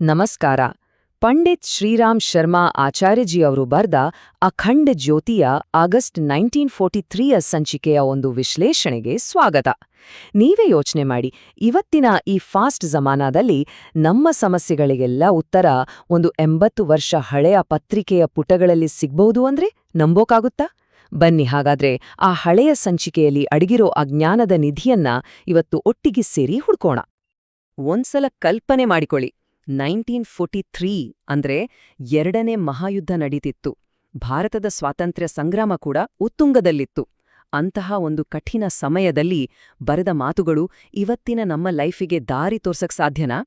ನಮಸ್ಕಾರ. ಪಂಡಿತ್ ಶ್ರೀರಾಮ್ ಶರ್ಮಾ ಆಚಾರ್ಯಜಿಯವರು ಬರೆದ ಅಖಂಡ ಜ್ಯೋತಿಯ ಆಗಸ್ಟ್ ನೈನ್ಟೀನ್ ಫೋರ್ಟಿ ತ್ರೀಯ ಸಂಚಿಕೆಯ ಒಂದು ವಿಶ್ಲೇಷಣೆಗೆ ಸ್ವಾಗತ. ನೀವೇ ಯೋಚನೆ ಮಾಡಿ, ಇವತ್ತಿನ ಈ ಫಾಸ್ಟ್ ಜಮಾನಾದಲ್ಲಿ ನಮ್ಮ ಸಮಸ್ಯೆಗಳಿಗೆಲ್ಲ ಉತ್ತರ ಒಂದು ಎಂಬತ್ತು ವರ್ಷ ಹಳೆಯ ಪತ್ರಿಕೆಯ ಪುಟಗಳಲ್ಲಿ ಸಿಗ್ಬಹುದು ಅಂದ್ರೆ ನಂಬೋಕಾಗುತ್ತಾ? ಬನ್ನಿ ಹಾಗಾದ್ರೆ ಆ ಹಳೆಯ ಸಂಚಿಕೆಯಲ್ಲಿ ಅಡಗಿರೋ ಅಜ್ಞಾನದ ನಿಧಿಯನ್ನ ಇವತ್ತು ಒಟ್ಟಿಗೆ ಸೇರಿ ಹುಡ್ಕೋಣ. ಒಂದ್ಸಲ ಕಲ್ಪನೆ ಮಾಡಿಕೊಳ್ಳಿ. ನೈನ್ಟೀನ್ ಫೋರ್ಟಿ ತ್ರೀ ಅಂದ್ರೆ ಎರಡನೇ ಮಹಾಯುದ್ಧ ನಡೀತಿತ್ತು. ಭಾರತದ ಸ್ವಾತಂತ್ರ್ಯ ಸಂಗ್ರಾಮ ಕೂಡ ಉತ್ತುಂಗದಲ್ಲಿತ್ತು. ಅಂತಹ ಒಂದು ಕಠಿಣ ಸಮಯದಲ್ಲಿ ಬರೆದ ಮಾತುಗಳು ಇವತ್ತಿನ ನಮ್ಮ ಲೈಫಿಗೆ ದಾರಿ ತೋರ್ಸಕ್ ಸಾಧ್ಯನಾ?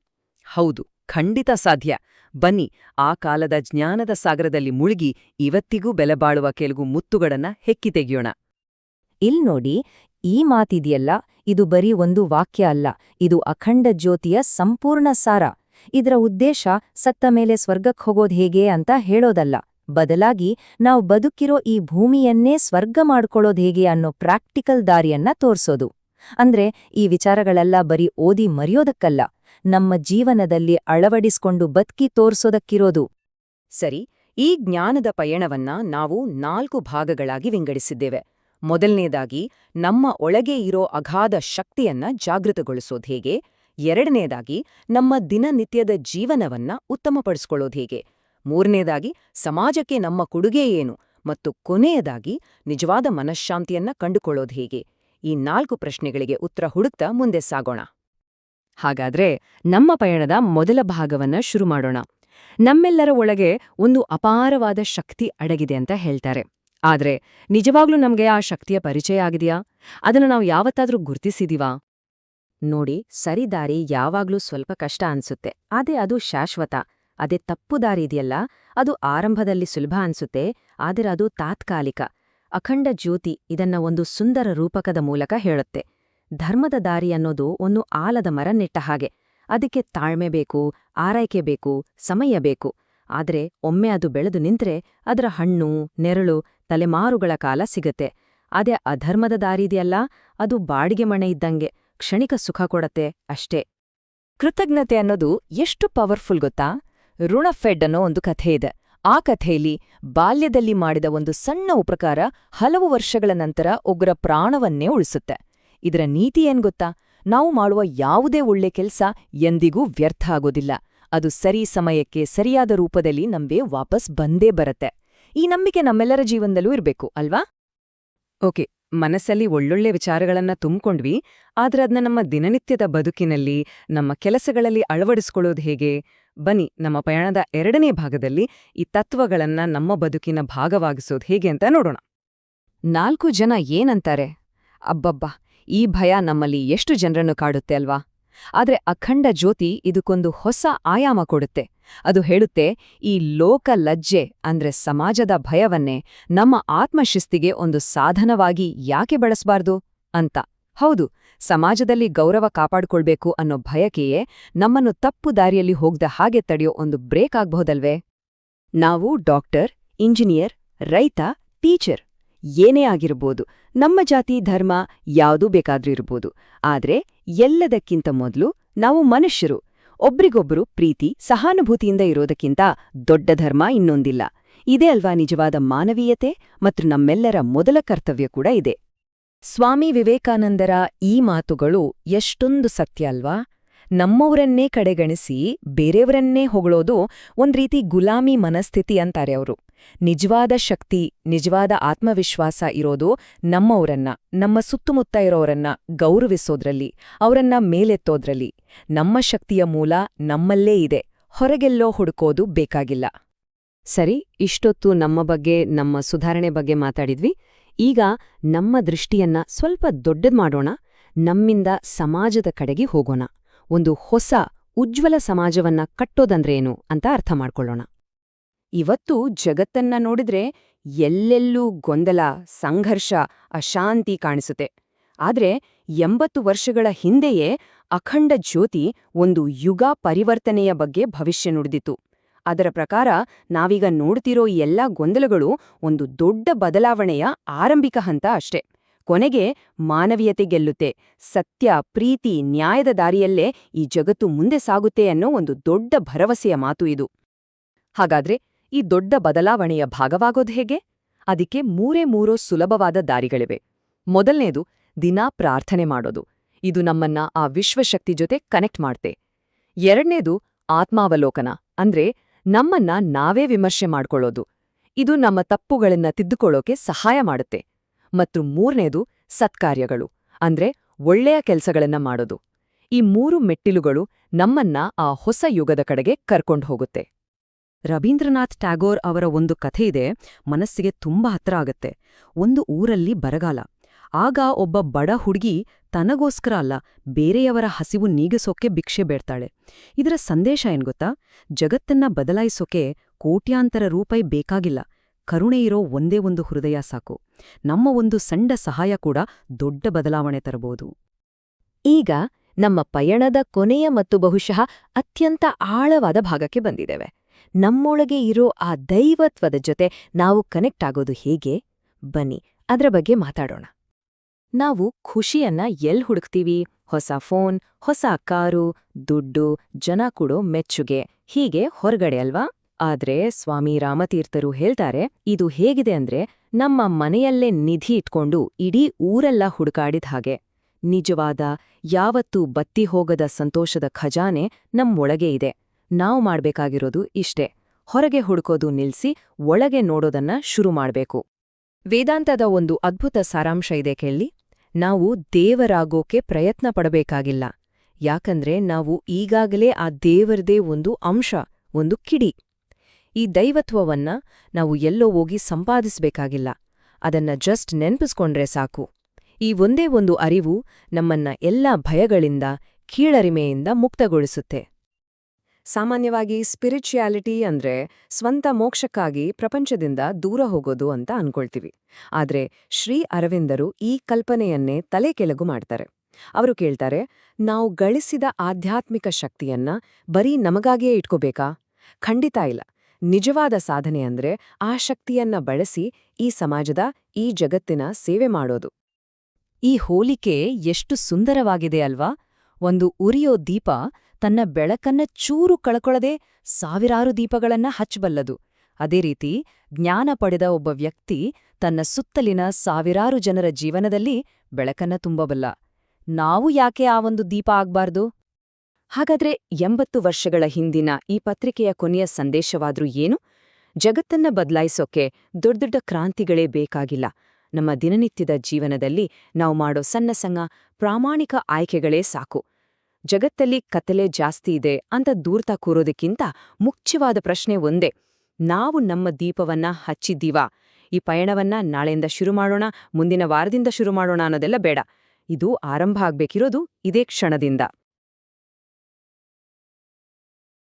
ಹೌದು, ಖಂಡಿತ ಸಾಧ್ಯ. ಬನ್ನಿ, ಆ ಕಾಲದ ಜ್ಞಾನದ ಸಾಗರದಲ್ಲಿ ಮುಳುಗಿ ಇವತ್ತಿಗೂ ಬೆಲೆಬಾಳುವ ಕೆಲವು ಮುತ್ತುಗಳನ್ನ ಹೆಕ್ಕಿ ತೆಗೆಯೋಣ. ಇಲ್ನೋಡಿ ಈ ಮಾತಿದೆಯಲ್ಲ, ಇದು ಬರೀ ಒಂದು ವಾಕ್ಯ ಅಲ್ಲ, ಇದು ಅಖಂಡ ಜ್ಯೋತಿಯ ಸಂಪೂರ್ಣ ಸಾರ. ಇದರ ಉದ್ದೇಶ ಸತ್ತ ಮೇಲೆ ಸ್ವರ್ಗಕ್ಕೆ ಹೋಗೋದು ಹೇಗೆ ಅಂತ ಹೇಳೋದಲ್ಲ. ಬದಲಾಗಿ ನಾವು ಬದುಕಿರೋ ಈ ಭೂಮಿಯನ್ನೇ ಸ್ವರ್ಗ ಮಾಡ್ಕೊಳ್ಳೋದು ಹೇಗೆ ಅನ್ನೋ ಪ್ರಾಕ್ಟಿಕಲ್ ದಾರಿಯನ್ನ ತೋರ್ಸೋದು. ಅಂದ್ರೆ ಈ ವಿಚಾರಗಳೆಲ್ಲ ಬರೀ ಓದಿ ಮರೆಯೋದಕ್ಕಲ್ಲ, ನಮ್ಮ ಜೀವನದಲ್ಲಿ ಅಳವಡಿಸ್ಕೊಂಡು ಬದುಕಿ ತೋರ್ಸೋದಕ್ಕಿರೋದು. ಸರಿ, ಈ ಜ್ಞಾನದ ಪಯಣವನ್ನ ನಾವು ನಾಲ್ಕು ಭಾಗಗಳಾಗಿ ವಿಂಗಡಿಸಿದ್ದೇವೆ. ಮೊದಲನೇದಾಗಿ, ನಮ್ಮ ಒಳಗೆ ಇರೋ ಅಗಾಧ ಶಕ್ತಿಯನ್ನ ಜಾಗೃತಗೊಳಿಸೋದು ಹೇಗೆ? ಎರಡನೇದಾಗಿ ನಮ್ಮ ದಿನನಿತ್ಯದ ಜೀವನವನ್ನ ಉತ್ತಮಪಡಿಸ್ಕೊಳ್ಳೋದು ಹೇಗೆ? ಮೂರನೇದಾಗಿ, ಸಮಾಜಕ್ಕೆ ನಮ್ಮ ಕೊಡುಗೆ ಏನು? ಮತ್ತು ಕೊನೆಯದಾಗಿ, ನಿಜವಾದ ಮನಃಶಾಂತಿಯನ್ನ ಕಂಡುಕೊಳ್ಳೋದು ಹೇಗೆ? ಈ ನಾಲ್ಕು ಪ್ರಶ್ನೆಗಳಿಗೆ ಉತ್ತರ ಹುಡುಕ್ತಾ ಮುಂದೆ ಸಾಗೋಣ. ಹಾಗಾದ್ರೆ, ನಮ್ಮ ಪಯಣದ ಮೊದಲ ಭಾಗವನ್ನ ಶುರು ಮಾಡೋಣ. ನಮ್ಮೆಲ್ಲರ ಒಳಗೆ ಒಂದು ಅಪಾರವಾದ ಶಕ್ತಿ ಅಡಗಿದೆ ಅಂತ ಹೇಳ್ತಾರೆ. ಆದ್ರೆ, ನಿಜವಾಗ್ಲೂ ನಮ್ಗೆ ಆ ಶಕ್ತಿಯ ಪರಿಚಯ ಆಗಿದೆಯಾ? ಅದನ್ನ ನಾವು ಯಾವತ್ತಾದ್ರೂ ಗುರ್ತಿಸಿದೀವಾ? ನೋಡಿ ಸರಿದಾರಿ ಯಾವಾಗ್ಲೂ ಸ್ವಲ್ಪ ಕಷ್ಟ ಅನ್ಸುತ್ತೆ. ಅದೇ ಅದು ಶಾಶ್ವತ. ಅದೇ ತಪ್ಪು ದಾರಿ ಇದೆಯಲ್ಲ, ಅದು ಆರಂಭದಲ್ಲಿ ಸುಲಭ ಅನ್ಸುತ್ತೆ, ಆದರೆ ಅದು ತಾತ್ಕಾಲಿಕ. ಅಖಂಡ ಜ್ಯೋತಿ ಇದನ್ನ ಒಂದು ಸುಂದರ ರೂಪಕದ ಮೂಲಕ ಹೇಳುತ್ತೆ. ಧರ್ಮದ ದಾರಿ ಅನ್ನೋದು ಒಂದು ಆಲದ ಮರ ನೆಟ್ಟ ಹಾಗೆ. ಅದಕ್ಕೆ ತಾಳ್ಮೆ ಬೇಕು, ಆರೈಕೆ ಬೇಕು, ಸಮಯ ಬೇಕು. ಆದರೆ ಒಮ್ಮೆ ಅದು ಬೆಳೆದು ನಿಂತ್ರೆ ಅದರ ಹಣ್ಣು, ನೆರಳು, ತಲೆಮಾರುಗಳ ಕಾಲ ಸಿಗತ್ತೆ. ಅದೇ ಅಧರ್ಮದ ದಾರಿದೆಯಲ್ಲ ಅದು ಬಾಡಿಗೆ ಮಣೆ ಇದ್ದಂಗೆ. ಕ್ಷಣಿಕ ಸುಖ ಕೊಡತ್ತೆ ಅಷ್ಟೇ. ಕೃತಜ್ಞತೆ ಅನ್ನೋದು ಎಷ್ಟು ಪವರ್ಫುಲ್ ಗೊತ್ತಾ? ಋಣಫೆಡ್ ಅನ್ನೋ ಒಂದು ಕಥೆ ಇದೆ. ಆ ಕಥೆಯಲ್ಲಿ ಬಾಲ್ಯದಲ್ಲಿ ಮಾಡಿದ ಒಂದು ಸಣ್ಣ ಉಪಕಾರ ಹಲವು ವರ್ಷಗಳ ನಂತರ ಉಗ್ರ ಪ್ರಾಣವನ್ನೇ ಉಳಿಸುತ್ತೆ. ಇದರ ನೀತಿ ಏನ್ ಗೊತ್ತಾ? ನಾವು ಮಾಡುವ ಯಾವುದೇ ಒಳ್ಳೆ ಕೆಲ್ಸ ಎಂದಿಗೂ ವ್ಯರ್ಥ ಆಗೋದಿಲ್ಲ. ಅದು ಸರಿ ಸಮಯಕ್ಕೆ ಸರಿಯಾದ ರೂಪದಲ್ಲಿ ನಂಬೆ ವಾಪಸ್ ಬಂದೇ ಬರತ್ತೆ. ಈ ನಂಬಿಕೆ ನಮ್ಮೆಲ್ಲರ ಜೀವನದಲ್ಲೂ ಇರಬೇಕು, ಅಲ್ವಾ? ಓಕೆ. ಮನಸ್ಸಲ್ಲಿ ಒಳ್ಳೊಳ್ಳೆ ವಿಚಾರಗಳನ್ನ ತುಂಬಿಕೊಂಡ್ವಿ, ಆದ್ರೆ ಅದನ್ನ ನಮ್ಮ ದಿನನಿತ್ಯದ ಬದುಕಿನಲ್ಲಿ, ನಮ್ಮ ಕೆಲಸಗಳಲ್ಲಿ ಅಳವಡಿಸ್ಕೊಳ್ಳೋದು ಹೇಗೆ? ಬನ್ನಿ, ನಮ್ಮ ಪಯಣದ ಎರಡನೇ ಭಾಗದಲ್ಲಿ ಈ ತತ್ವಗಳನ್ನ ನಮ್ಮ ಬದುಕಿನ ಭಾಗವಾಗಿಸೋದು ಹೇಗೆ ಅಂತ ನೋಡೋಣ. ನಾಲ್ಕು ಜನ ಏನಂತಾರೆ? ಅಬ್ಬಬ್ಬಾ, ಈ ಭಯ ನಮ್ಮಲ್ಲಿ ಎಷ್ಟು ಜನರನ್ನು ಕಾಡುತ್ತೆ ಅಲ್ವಾ? ಆದ್ರೆ ಅಖಂಡ ಜ್ಯೋತಿ ಇದಕ್ಕೊಂದು ಹೊಸ ಆಯಾಮ ಕೊಡುತ್ತೆ. ಅದು ಹೇಳುತ್ತೆ, ಈ ಲೋಕ ಲಜ್ಜೆ ಅಂದ್ರೆ ಸಮಾಜದ ಭಯವನ್ನೇ ನಮ್ಮ ಆತ್ಮಶಿಸ್ತಿಗೆ ಒಂದು ಸಾಧನವಾಗಿ ಯಾಕೆ ಬಳಸಬಾರ್ದು ಅಂತ. ಹೌದು, ಸಮಾಜದಲ್ಲಿ ಗೌರವ ಕಾಪಾಡ್ಕೊಳ್ಬೇಕು ಅನ್ನೋ ಭಯಕೆಯೇ ನಮ್ಮನ್ನು ತಪ್ಪು ದಾರಿಯಲ್ಲಿ ಹೋಗ್ದ ಹಾಗೆ ತಡೆಯೋ ಒಂದು ಬ್ರೇಕ್ ಆಗ್ಬಹುದಲ್ವೇ? ನಾವು ಡಾಕ್ಟರ್, ಇಂಜಿನಿಯರ್, ರೈತ, ಟೀಚರ್, ಏನೇ ಆಗಿರ್ಬೋದು, ನಮ್ಮ ಜಾತಿ, ಧರ್ಮ ಯಾವುದೂ ಬೇಕಾದ್ರೂ ಇರ್ಬೋದು, ಆದ್ರೆ ಎಲ್ಲದಕ್ಕಿಂತ ಮೊದಲು ನಾವು ಮನುಷ್ಯರು ಒಬ್ರಿಗೊಬ್ರು ಪ್ರೀತಿ, ಸಹಾನುಭೂತಿಯಿಂದ ಇರೋದಕ್ಕಿಂತ ದೊಡ್ಡ ಧರ್ಮ ಇನ್ನೊಂದಿಲ್ಲ. ಇದೇ ಅಲ್ವಾ ನಿಜವಾದ ಮಾನವೀಯತೆ ಮತ್ತು ನಮ್ಮೆಲ್ಲರ ಮೊದಲ ಕರ್ತವ್ಯ ಕೂಡ ಇದೆ. ಸ್ವಾಮಿ ವಿವೇಕಾನಂದರ ಈ ಮಾತುಗಳು ಎಷ್ಟೊಂದು ಸತ್ಯ ಅಲ್ವಾ? ನಮ್ಮವರನ್ನೇ ಕಡೆಗಣಿಸಿ ಬೇರೆಯವರನ್ನೇ ಹೊಗಳೋದು ಒಂದ್ರೀತಿ ಗುಲಾಮಿ ಮನಸ್ಥಿತಿ ಅಂತಾರೆ ಅವರು. ನಿಜವಾದ ಶಕ್ತಿ, ನಿಜವಾದ ಆತ್ಮವಿಶ್ವಾಸ ಇರೋದು ನಮ್ಮವರನ್ನ, ನಮ್ಮ ಸುತ್ತಮುತ್ತ ಇರೋರನ್ನ ಗೌರವಿಸೋದ್ರಲ್ಲಿ, ಅವರನ್ನ ಮೇಲೆತ್ತೋದ್ರಲ್ಲಿ. ನಮ್ಮ ಶಕ್ತಿಯ ಮೂಲ ನಮ್ಮಲ್ಲೇ ಇದೆ, ಹೊರಗೆಲ್ಲೋ ಹುಡುಕೋದು ಬೇಕಾಗಿಲ್ಲ. ಸರಿ, ಇಷ್ಟೊತ್ತು ನಮ್ಮ ಬಗ್ಗೆ, ನಮ್ಮ ಸುಧಾರಣೆ ಬಗ್ಗೆ ಮಾತಾಡಿದ್ವಿ. ಈಗ ನಮ್ಮ ದೃಷ್ಟಿಯನ್ನ ಸ್ವಲ್ಪ ದೊಡ್ಡದ್ ಮಾಡೋಣ, ನಮ್ಮಿಂದ ಸಮಾಜದ ಕಡೆಗೆ ಹೋಗೋಣ. ಒಂದು ಹೊಸ, ಉಜ್ವಲ ಸಮಾಜವನ್ನ ಕಟ್ಟೋದಂದ್ರೇನು ಅಂತ ಅರ್ಥ ಮಾಡ್ಕೊಳ್ಳೋಣ. ಇವತ್ತು ಜಗತ್ತನ್ನ ನೋಡಿದ್ರೆ ಎಲ್ಲೆಲ್ಲೂ ಗೊಂದಲ, ಸಂಘರ್ಷ, ಅಶಾಂತಿ ಕಾಣಿಸುತ್ತೆ. ಆದ್ರೆ ಎಂಬತ್ತು ವರ್ಷಗಳ ಹಿಂದೆಯೇ ಅಖಂಡ ಜ್ಯೋತಿ ಒಂದು ಯುಗ ಪರಿವರ್ತನೆಯ ಬಗ್ಗೆ ಭವಿಷ್ಯ ನುಡಿದಿತು ಅದರ ಪ್ರಕಾರ ನಾವೀಗ ನೋಡ್ತಿರೋ ಎಲ್ಲ ಗೊಂದಲಗಳು ಒಂದು ದೊಡ್ಡ ಬದಲಾವಣೆಯ ಆರಂಭಿಕ ಹಂತ ಅಷ್ಟೆ. ಕೊನೆಗೆ ಮಾನವೀಯತೆ ಗೆಲ್ಲುತ್ತೆ, ಸತ್ಯ, ಪ್ರೀತಿ, ನ್ಯಾಯದ ದಾರಿಯಲ್ಲೇ ಈ ಜಗತ್ತು ಮುಂದೆ ಸಾಗುತ್ತೆ ಅನ್ನೋ ಒಂದು ದೊಡ್ಡ ಭರವಸೆಯ ಮಾತು ಇದು. ಹಾಗಾದ್ರೆ ಈ ದೊಡ್ಡ ಬದಲಾವಣೆಯ ಭಾಗವಾಗೋದು ಹೇಗೆ? ಅದಕ್ಕೆ ಮೂರೇ ಮೂರೋ ಸುಲಭವಾದ ದಾರಿಗಳಿವೆ. ಮೊದಲನೇದು, ದಿನಾ ಪ್ರಾರ್ಥನೆ ಮಾಡೋದು. ಇದು ನಮ್ಮನ್ನ ಆ ವಿಶ್ವಶಕ್ತಿ ಜೊತೆ ಕನೆಕ್ಟ್ ಮಾಡ್ತೆ. ಎರಡನೇದು, ಆತ್ಮಾವಲೋಕನ. ಅಂದ್ರೆ ನಮ್ಮನ್ನ ನಾವೇ ವಿಮರ್ಶೆ ಮಾಡ್ಕೊಳ್ಳೋದು. ಇದು ನಮ್ಮ ತಪ್ಪುಗಳನ್ನ ತಿದ್ದುಕೊಳ್ಳೋಕೆ ಸಹಾಯ ಮಾಡುತ್ತೆ. ಮತ್ತು ಮೂರನೇದು, ಸತ್ಕಾರ್ಯಗಳು. ಅಂದ್ರೆ ಒಳ್ಳೆಯ ಕೆಲಸಗಳನ್ನ ಮಾಡೋದು. ಈ ಮೂರು ಮೆಟ್ಟಿಲುಗಳು ನಮ್ಮನ್ನ ಆ ಹೊಸ ಯುಗದ ಕಡೆಗೆ ಕರ್ಕೊಂಡು ಹೋಗುತ್ತೆ. ರವೀಂದ್ರನಾಥ್ ಟ್ಯಾಗೋರ್ ಅವರ ಒಂದು ಕಥೆಯಿದೆ ಮನಸ್ಸಿಗೆ ತುಂಬಾ ಹತ್ರ ಆಗತ್ತೆ. ಒಂದು ಊರಲ್ಲಿ ಬರಗಾಲ. ಆಗ ಒಬ್ಬ ಬಡ ಹುಡುಗಿ ತನಗೋಸ್ಕರ ಅಲ್ಲ, ಬೇರೆಯವರ ಹಸಿವು ನೀಗಿಸೋಕೆ ಭಿಕ್ಷೆ ಬೇಡ್ತಾಳೆ. ಇದರ ಸಂದೇಶ ಏನ್ ಗೊತ್ತಾ? ಜಗತ್ತನ್ನ ಬದಲಾಯಿಸೋಕೆ ಕೋಟ್ಯಾಂತರ ರೂಪಾಯಿ ಬೇಕಾಗಿಲ್ಲ. ಕರುಣೆ ಇರೋ ಒಂದೇ ಒಂದು ಹೃದಯ ಸಾಕು. ನಮ್ಮ ಒಂದು ಸಣ್ಣ ಸಹಾಯ ಕೂಡ ದೊಡ್ಡ ಬದಲಾವಣೆ ತರಬಹುದು. ಈಗ ನಮ್ಮ ಪಯಣದ ಕೊನೆಯ ಮತ್ತು ಬಹುಶಃ ಅತ್ಯಂತ ಆಳವಾದ ಭಾಗಕ್ಕೆ ಬಂದಿದ್ದೇವೆ. ನಮ್ಮೊಳಗೆ ಇರೋ ಆ ದೈವತ್ವದ ಜೊತೆ ನಾವು ಕನೆಕ್ಟ್ ಆಗೋದು ಹೇಗೆ? ಬನ್ನಿ, ಅದರ ಬಗ್ಗೆ ಮಾತಾಡೋಣ. ನಾವು ಖುಷಿಯನ್ನ ಎಲ್ ಹುಡುಕ್ತೀವಿ? ಹೊಸ ಫೋನ್, ಹೊಸ ಕಾರು, ದುಡ್ಡು, ಜನ ಕೊಡೋ ಮೆಚ್ಚುಗೆ, ಹೀಗೆ ಹೊರಗಡೆ ಅಲ್ವಾ? ಆದ್ರೆ ಸ್ವಾಮಿ ರಾಮತೀರ್ಥರು ಹೇಳ್ತಾರೆ, ಇದು ಹೇಗಿದೆ ಅಂದ್ರೆ ನಮ್ಮ ಮನೆಯಲ್ಲೇ ನಿಧಿ ಇಟ್ಕೊಂಡು ಇಡೀ ಊರೆಲ್ಲ ಹುಡುಕಾಡಿದ ಹಾಗೆ. ನಿಜವಾದ, ಯಾವತ್ತೂ ಬತ್ತಿ ಹೋಗದ ಸಂತೋಷದ ಖಜಾನೆ ನಮ್ಮೊಳಗೆ ಇದೆ. ನಾವು ಮಾಡ್ಬೇಕಾಗಿರೋದು ಇಷ್ಟೇ. ಹೊರಗೆ ಹುಡುಕೋದು ನಿಲ್ಸಿ, ಒಳಗೆ ನೋಡೋದನ್ನ ಶುರು ಮಾಡಬೇಕು. ವೇದಾಂತದ ಒಂದು ಅದ್ಭುತ ಸಾರಾಂಶ ಇದೆ ಕೇಳಿ. ನಾವು ದೇವರಾಗೋಕೆ ಪ್ರಯತ್ನ ಪಡಬೇಕಾಗಿಲ್ಲ. ಯಾಕಂದ್ರೆ ನಾವು ಈಗಾಗಲೇ ಆ ದೇವರದೇ ಒಂದು ಅಂಶ, ಒಂದು ಕಿಡಿ. ಈ ದೈವತ್ವವನ್ನ ನಾವು ಎಲ್ಲೋ ಹೋಗಿ ಸಂಪಾದಿಸಬೇಕಾಗಿಲ್ಲ. ಅದನ್ನ ಜಸ್ಟ್ ನೆನ್ಪಿಸ್ಕೊಂಡ್ರೆ ಸಾಕು. ಈ ಒಂದೇ ಒಂದು ಅರಿವು ನಮ್ಮನ್ನ ಎಲ್ಲಾ ಭಯಗಳಿಂದ, ಕೀಳರಿಮೆಯಿಂದ ಮುಕ್ತಗೊಳಿಸುತ್ತೆ. ಸಾಮಾನ್ಯವಾಗಿ ಸ್ಪಿರಿಚುಯಾಲಿಟಿ ಅಂದ್ರೆ ಸ್ವಂತ ಮೋಕ್ಷಕ್ಕಾಗಿ ಪ್ರಪಂಚದಿಂದ ದೂರ ಹೋಗೋದು ಅಂತ ಅನ್ಕೊಳ್ತೀವಿ. ಆದ್ರೆ ಶ್ರೀ ಅರವಿಂದರು ಈ ಕಲ್ಪನೆಯನ್ನೇ ತಲೆ ಕೆಳಗು ಮಾಡ್ತಾರೆ. ಅವರು ಕೇಳ್ತಾರೆ, ನಾವು ಗಳಿಸಿದ ಆಧ್ಯಾತ್ಮಿಕ ಶಕ್ತಿಯನ್ನ ಬರೀ ನಮಗಾಗಿಯೇ ಇಟ್ಕೋಬೇಕಾ? ಖಂಡಿತ ಇಲ್ಲ. ನಿಜವಾದ ಸಾಧನೆ ಅಂದ್ರೆ ಆ ಶಕ್ತಿಯನ್ನ ಬಳಸಿ ಈ ಸಮಾಜದ, ಈ ಜಗತ್ತಿನ ಸೇವೆ ಮಾಡೋದು. ಈ ಹೋಲಿಕೆ ಎಷ್ಟು ಸುಂದರವಾಗಿದೆ ಅಲ್ವಾ? ಒಂದು ಉರಿಯೋ ದೀಪ ತನ್ನ ಬೆಳಕನ್ನ ಚೂರು ಕಳ್ಕೊಳ್ಳದೆ ಸಾವಿರಾರು ದೀಪಗಳನ್ನ ಹಚ್ಚಬಲ್ಲದು. ಅದೇ ರೀತಿ ಜ್ಞಾನ ಪಡೆದ ಒಬ್ಬ ವ್ಯಕ್ತಿ ತನ್ನ ಸುತ್ತಲಿನ ಸಾವಿರಾರು ಜನರ ಜೀವನದಲ್ಲಿ ಬೆಳಕನ್ನ ತುಂಬಬಲ್ಲ. ನಾವು ಯಾಕೆ ಆ ಒಂದು ದೀಪ ಆಗ್ಬಾರ್ದು? ಹಾಗಾದ್ರೆ ಎಂಬತ್ತು ವರ್ಷಗಳ ಹಿಂದಿನ ಈ ಪತ್ರಿಕೆಯ ಕೊನೆಯ ಸಂದೇಶವಾದ್ರೂ ಏನು? ಜಗತ್ತನ್ನ ಬದಲಾಯಿಸೋಕೆ ದೊಡ್ಡ ದೊಡ್ಡ ಕ್ರಾಂತಿಗಳೇ ಬೇಕಾಗಿಲ್ಲ. ನಮ್ಮ ದಿನನಿತ್ಯದ ಜೀವನದಲ್ಲಿ ನಾವು ಮಾಡೋ ಸಣ್ಣ ಸಣ್ಣ ಪ್ರಾಮಾಣಿಕ ಆಯ್ಕೆಗಳೇ ಸಾಕು. ಜಗತ್ತಲ್ಲಿ ಕತ್ತಲೆ ಜಾಸ್ತಿ ಇದೆ ಅಂತ ದೂರ್ತ ಕೂರೋದಕ್ಕಿಂತ ಮುಖ್ಯವಾದ ಪ್ರಶ್ನೆ ಒಂದೇ. ನಾವು ನಮ್ಮ ದೀಪವನ್ನ ಹಚ್ಚಿದ್ದೀವಾ? ಈ ಪಯಣವನ್ನ ನಾಳೆಯಿಂದ ಶುರು ಮಾಡೋಣ, ಮುಂದಿನ ವಾರದಿಂದ ಶುರು ಮಾಡೋಣ ಅನ್ನೋದೆಲ್ಲ ಬೇಡ. ಇದು ಆರಂಭ ಆಗ್ಬೇಕಿರೋದು ಇದೇ ಕ್ಷಣದಿಂದ.